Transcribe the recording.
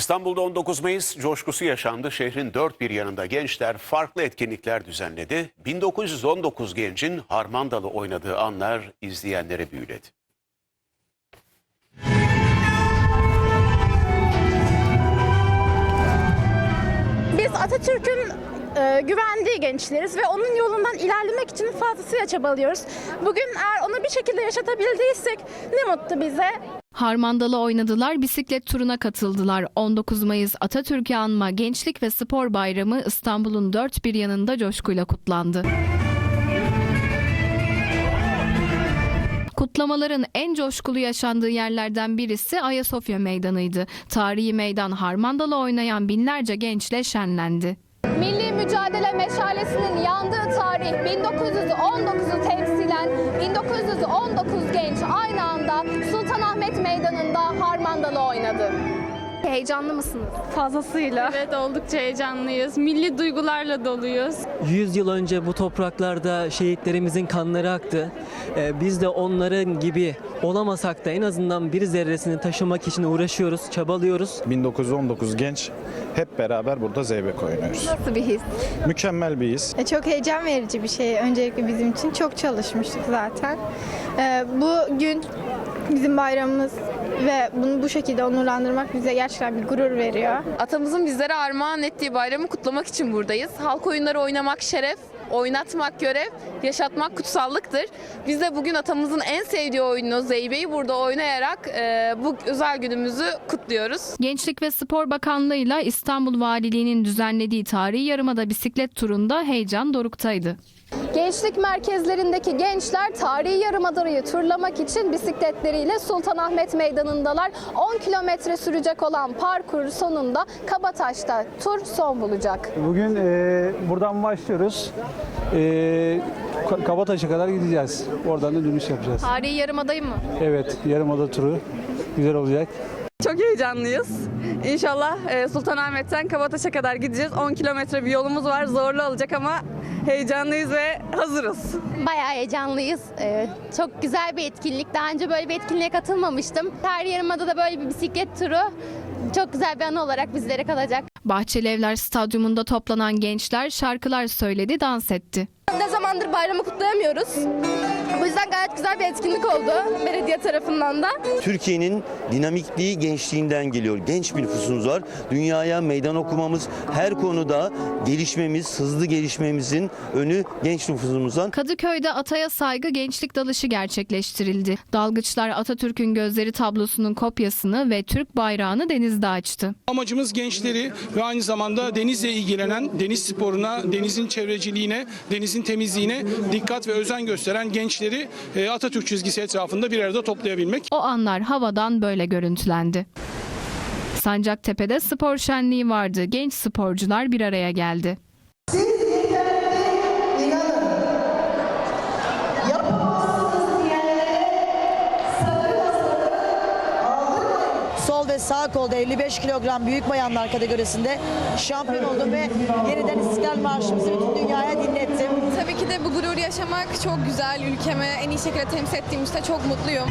İstanbul'da 19 Mayıs coşkusu yaşandı. Şehrin dört bir yanında gençler farklı etkinlikler düzenledi. 1919 gencin harmandalı oynadığı anlar izleyenlere büyüledi. Biz Atatürk'ün e, güvendiği gençleriz ve onun yolundan ilerlemek için fazlasıyla çabalıyoruz. Bugün eğer onu bir şekilde yaşatabildiysek ne mutlu bize. Harmandalı oynadılar, bisiklet turuna katıldılar. 19 Mayıs Atatürk'ü anma Gençlik ve Spor Bayramı İstanbul'un dört bir yanında coşkuyla kutlandı. Kutlamaların en coşkulu yaşandığı yerlerden birisi Ayasofya Meydanı'ydı. Tarihi meydan Harmandalı oynayan binlerce gençle şenlendi. Milli mücadele meşalesinin yandığı tarih 1919'u temsilen 1919 genç aynı anda Heyecanlı mısınız? Fazlasıyla. Evet oldukça heyecanlıyız. Milli duygularla doluyuz. 100 yıl önce bu topraklarda şehitlerimizin kanları aktı. Ee, Biz de onların gibi olamasak da en azından bir zerresini taşımak için uğraşıyoruz, çabalıyoruz. 1919 genç hep beraber burada zeybek oynuyoruz. Nasıl bir his? Mükemmel bir his. E, Çok heyecan verici bir şey öncelikle bizim için. Çok çalışmıştık zaten. E, Bu gün bizim bayramımız ve bunu bu şekilde onurlandırmak bize gerçekten bir gurur veriyor. Atamızın bizlere armağan ettiği bayramı kutlamak için buradayız. Halk oyunları oynamak şeref, oynatmak görev, yaşatmak kutsallıktır. Biz de bugün atamızın en sevdiği oyunu Zeybe'yi burada oynayarak e, bu özel günümüzü kutluyoruz. Gençlik ve Spor Bakanlığı ile İstanbul Valiliği'nin düzenlediği tarihi yarımada bisiklet turunda heyecan doruktaydı. Gençlik merkezlerindeki gençler tarihi yarımadayı turlamak için bisikletleriyle Sultanahmet Meydanı'ndalar. 10 kilometre sürecek olan parkur sonunda Kabataş'ta tur son bulacak. Bugün e, buradan başlıyoruz. E, Ka- Kabataş'a kadar gideceğiz. Oradan da dönüş yapacağız. Tarihi yarımadayım mı? Evet, yarımada turu güzel olacak. Çok heyecanlıyız. İnşallah e, Sultanahmet'ten Kabataş'a kadar gideceğiz. 10 kilometre bir yolumuz var. Zorlu olacak ama heyecanlıyız ve hazırız. Bayağı heyecanlıyız. Ee, çok güzel bir etkinlik. Daha önce böyle bir etkinliğe katılmamıştım. Tarihi Yarımada'da da böyle bir bisiklet turu çok güzel bir anı olarak bizlere kalacak. Bahçelievler Stadyumunda toplanan gençler şarkılar söyledi, dans etti. Ne zamandır bayramı kutlayamıyoruz. Bu yüzden gayet güzel bir etkinlik oldu belediye tarafından da. Türkiye'nin dinamikliği gençliğinden geliyor. Genç bir nüfusumuz var. Dünyaya meydan okumamız, her konuda gelişmemiz, hızlı gelişmemizin önü genç nüfusumuzdan. Kadıköy'de Ataya Saygı Gençlik Dalışı gerçekleştirildi. Dalgıçlar Atatürk'ün gözleri tablosunun kopyasını ve Türk bayrağını denizde açtı. Amacımız gençleri ve aynı zamanda denizle ilgilenen, deniz sporuna, denizin çevreciliğine, denizin temizliğine dikkat ve özen gösteren gençleri e, Atatürk çizgisi etrafında bir arada toplayabilmek. O anlar havadan böyle görüntülendi. Sancaktepe'de spor şenliği vardı. Genç sporcular bir araya geldi. Sağ kolda 55 kilogram büyük bayanlar kategorisinde şampiyon oldum ve yeniden İstiklal Marşımızı bütün dünyaya dinlettim. Tabii ki de bu gurur yaşamak çok güzel. Ülkeme en iyi şekilde temsil ettiğim çok mutluyum.